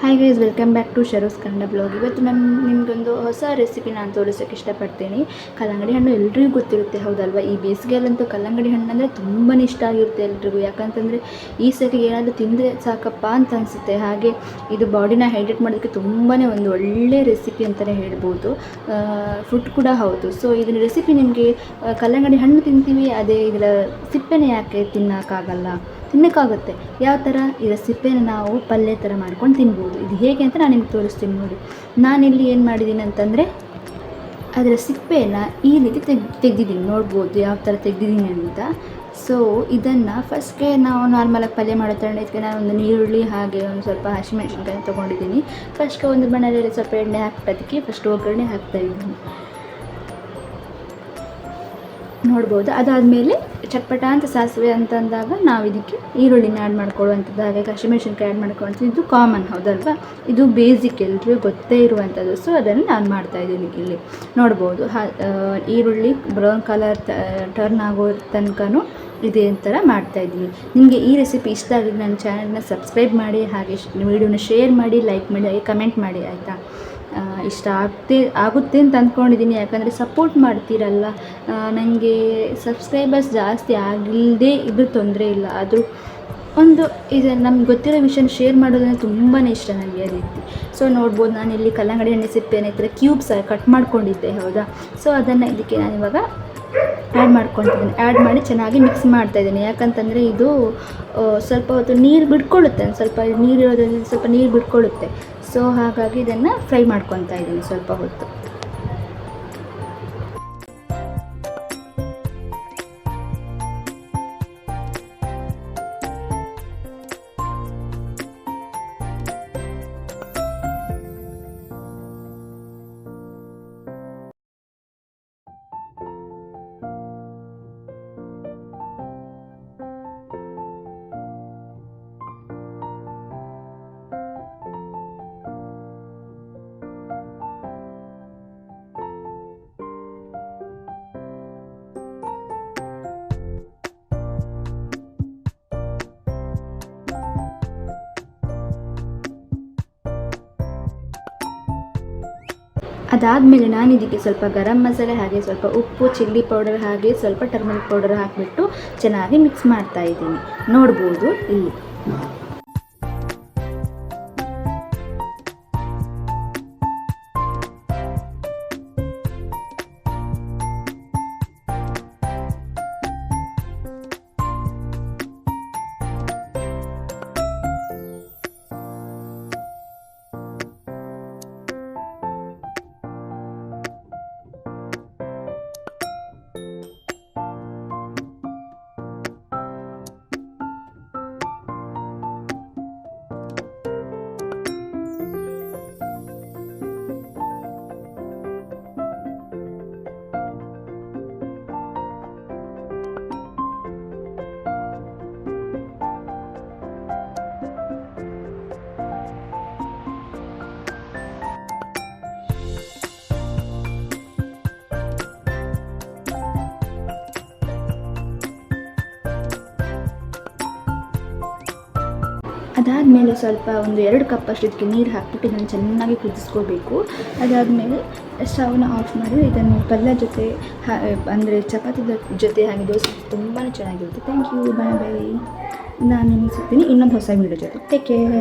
Hi guys welcome back to ಶರೋಸ್ Kannada blog ಇವತ್ತು ನಾನು ನಿಮಗೊಂದು ಹೊಸ ರೆಸಿಪಿ ನಾನು ತೋರಿಸೋಕೆ ಇಷ್ಟಪಡ್ತೀನಿ. ಕಲ್ಲಂಗಡಿ ಹಣ್ಣು ಎಲ್ರಿಗೂ ಗೊತ್ತಿರುತ್ತೆ, ಹೌದಲ್ವಾ? ಈ ಬೇಸಿಗೆಯಲ್ಲಂತೂ ಕಲ್ಲಂಗಡಿ ಹಣ್ಣು ಅಂದರೆ ತುಂಬಾ ಇಷ್ಟ ಆಗಿರುತ್ತೆ ಎಲ್ರಿಗೂ. ಯಾಕಂತಂದರೆ ಈ ಸರಿ ಏನಾದರೂ ತಿಂದರೆ ಸಾಕಪ್ಪ ಅಂತ ಅನಿಸುತ್ತೆ. ಹಾಗೆ ಇದು ಬಾಡಿನ ಹೈಡ್ರೇಟ್ ಮಾಡೋದಕ್ಕೆ ತುಂಬಾ ಒಂದು ಒಳ್ಳೆ ರೆಸಿಪಿ ಅಂತಲೇ ಹೇಳ್ಬೋದು. ಫುಡ್ ಕೂಡ ಹೌದು. ಸೊ ಇದನ್ನ ರೆಸಿಪಿ ನಿಮಗೆ ಕಲ್ಲಂಗಡಿ ಹಣ್ಣು ತಿಂತೀವಿ, ಅದೇ ಇದರ ಸಿಪ್ಪೆನೇ ಯಾಕೆ ತಿನ್ನೋಕ್ಕಾಗಲ್ಲ? ತಿನ್ನೋಕ್ಕಾಗುತ್ತೆ. ಯಾವ ಥರ? ಈಗ ಸಿಪ್ಪೆನ ನಾವು ಪಲ್ಯ ಥರ ಮಾಡ್ಕೊಂಡು ತಿನ್ಬೋದು. ಇದು ಹೇಗೆ ಅಂತ ನಾನು ನಿಮ್ಗೆ ತೋರಿಸ್ತೀನಿ ನೋಡಿ. ನಾನಿಲ್ಲಿ ಏನು ಮಾಡಿದ್ದೀನಿ ಅಂತಂದರೆ, ಅದರ ಸಿಪ್ಪೆನ ಈ ರೀತಿ ತೆಗ್, ತೆಗ್ದಿದ್ದೀನಿ. ನೋಡ್ಬೋದು ಯಾವ ಥರ ತೆಗ್ದಿದ್ದೀನಿ ಅಂತ. ಸೊ ಇದನ್ನು ಫಸ್ಟ್ಗೆ ನಾವು ನಾರ್ಮಲಾಗಿ ಪಲ್ಯ ಮಾಡೋ ಥರ ಇದಕ್ಕೆ ನಾನು ಒಂದು ನೀರುಳ್ಳಿ ಹಾಗೆ ಒಂದು ಸ್ವಲ್ಪ ಹಸಿಮೆಣಸಿನ್ಕಾಯಿ ತೊಗೊಂಡಿದ್ದೀನಿ. ಫಸ್ಟ್ಗೆ ಒಂದು ಬಣ್ಣದಲ್ಲಿ ಸ್ವಲ್ಪ ಎಣ್ಣೆ ಹಾಕ್ಬಿಟ್ಟೋದಕ್ಕೆ ಫಸ್ಟ್ ಒಗ್ಗರಣೆ ಹಾಕ್ತಾ ಇದ್ದೀನಿ. ನೋಡ್ಬೋದು. ಅದಾದಮೇಲೆ ಚಟ್ಪಟ ಅಂತ ಸಾಸಿವೆ ಅಂತಂದಾಗ ನಾವು ಇದಕ್ಕೆ ಈರುಳ್ಳಿನ ಆ್ಯಡ್ ಮಾಡ್ಕೊಳ್ಳುವಂಥದ್ದು, ಹಾಗೆ ಹಸಿಮೆಣಸಿನ್ಕಾಯಿ ಆ್ಯಡ್ ಮಾಡ್ಕೊಳ್ಳುವಂಥದ್ದು. ಇದು ಕಾಮನ್ ಹೌದಲ್ವಾ ಇದು ಬೇಸಿಕ್ ಎಲ್ರಿಗೂ ಗೊತ್ತೇ ಇರುವಂಥದ್ದು. ಸೊ ಅದನ್ನು ನಾನು ಮಾಡ್ತಾ ಇದ್ದೀನಿ ಇಲ್ಲಿ. ನೋಡ್ಬೋದು. ಈರುಳ್ಳಿ ಬ್ರೌನ್ ಕಲರ್ ಟರ್ನ್ ಆಗೋ ತನಕನೂ ಇದೇ ಥರ ಮಾಡ್ತಾಯಿದ್ದೀನಿ ನಿಮಗೆ ಈ ರೆಸಿಪಿ ಇಷ್ಟ ಆಗಿದ್ದು ನನ್ನ ಚಾನಲ್ನ ಸಬ್ಸ್ಕ್ರೈಬ್ ಮಾಡಿ, ಹಾಗೆ ವಿಡಿಯೋನ ಶೇರ್ ಮಾಡಿ ಲೈಕ್ ಮಾಡಿ, ಹಾಗೆ ಕಮೆಂಟ್ ಮಾಡಿ, ಆಯಿತಾ? ಇಷ್ಟ ಆಗ್ತೇ, ಆಗುತ್ತೆ ಅಂತ ಅಂದ್ಕೊಂಡಿದ್ದೀನಿ. ಯಾಕಂದರೆ ಸಪೋರ್ಟ್ ಮಾಡ್ತೀರಲ್ಲ ನನಗೆ ಸಬ್ಸ್ಕ್ರೈಬರ್ಸ್ ಜಾಸ್ತಿ ಆಗಿಲ್ಲದೆ ಇದು ತೊಂದರೆ ಇಲ್ಲ. ಆದರೂ ಒಂದು ಇದು ನಮ್ಗೆ ಗೊತ್ತಿರೋ ವಿಷಯನ ಶೇರ್ ಮಾಡೋದಂದ್ರೆ ತುಂಬಾ ಇಷ್ಟ ನನಗೆ ಆ ರೀತಿ. ಸೊ ನೋಡ್ಬೋದು ನಾನು ಇಲ್ಲಿ ಕಲ್ಲಂಗಡಿ ಹಣ್ಣು ಸಿಪ್ಪೆನ ಈ ಕ್ಯೂಬ್ಸ್ ಕಟ್ ಮಾಡ್ಕೊಂಡಿದ್ದೆ, ಹೌದಾ? ಸೊ ಅದನ್ನು ಇದಕ್ಕೆ ನಾನು ಇವಾಗ ಆ್ಯಡ್ ಮಾಡ್ಕೊತಿದ್ದೀನಿ ಆ್ಯಡ್ ಮಾಡಿ ಚೆನ್ನಾಗಿ ಮಿಕ್ಸ್ ಮಾಡ್ತಾಯಿದ್ದೀನಿ ಯಾಕಂತಂದರೆ ಇದು ಸ್ವಲ್ಪ ಹೊತ್ತು ನೀರು ಬಿಟ್ಕೊಳ್ಳುತ್ತೆ ಸ್ವಲ್ಪ ನೀರು ಇರೋದ್ರಿಂದ ಸ್ವಲ್ಪ ನೀರು ಬಿಟ್ಕೊಳ್ಳುತ್ತೆ ಸೊ ಹಾಗಾಗಿ ಇದನ್ನು ಫ್ರೈ ಮಾಡ್ಕೊತಾ ಇದ್ದೀನಿ ಸ್ವಲ್ಪ ಹೊತ್ತು. ಅದಾದಮೇಲೆ ನಾನು ಇದಕ್ಕೆ ಸ್ವಲ್ಪ ಗರಂ ಮಸಾಲೆ ಹಾಗೆ ಸ್ವಲ್ಪ ಉಪ್ಪು, ಚಿಲ್ಲಿ ಪೌಡರ್ ಹಾಗೆ ಸ್ವಲ್ಪ ಟರ್ಮರಿಕ್ ಪೌಡರ್ ಹಾಕಿಬಿಟ್ಟು ಚೆನ್ನಾಗಿ ಮಿಕ್ಸ್ ಮಾಡ್ತಾ ಇದ್ದೀನಿ. ನೋಡ್ಬೋದು ಇಲ್ಲಿ. ಅದಾದಮೇಲೆ ಸ್ವಲ್ಪ ಒಂದು ಎರಡು ಕಪ್ಪಷ್ಟು ಇದಕ್ಕೆ ನೀರು ಹಾಕಿಬಿಟ್ಟು ಇದನ್ನು ಚೆನ್ನಾಗಿ ಕುದಿಸ್ಕೋಬೇಕು. ಅದಾದಮೇಲೆ ಸ್ಟವ್ನ ಆಫ್ ಮಾಡಿ ಇದನ್ನು ಪಲ್ಯ ಜೊತೆ ಅಂದರೆ ಚಪಾತಿ ಜೊತೆ ಹಾಗೆ ದೋಸೆ ತುಂಬಾ ಚೆನ್ನಾಗಿರುತ್ತೆ. ಥ್ಯಾಂಕ್ ಯು ಬಾಯ್ ಬಾಯ್ ನಾನು ಸಿಗ್ತೀನಿ. ಇನ್ನೊಂದು ಹೊಸ ವೀಡಿಯೋ ಜೊತೆ. Take care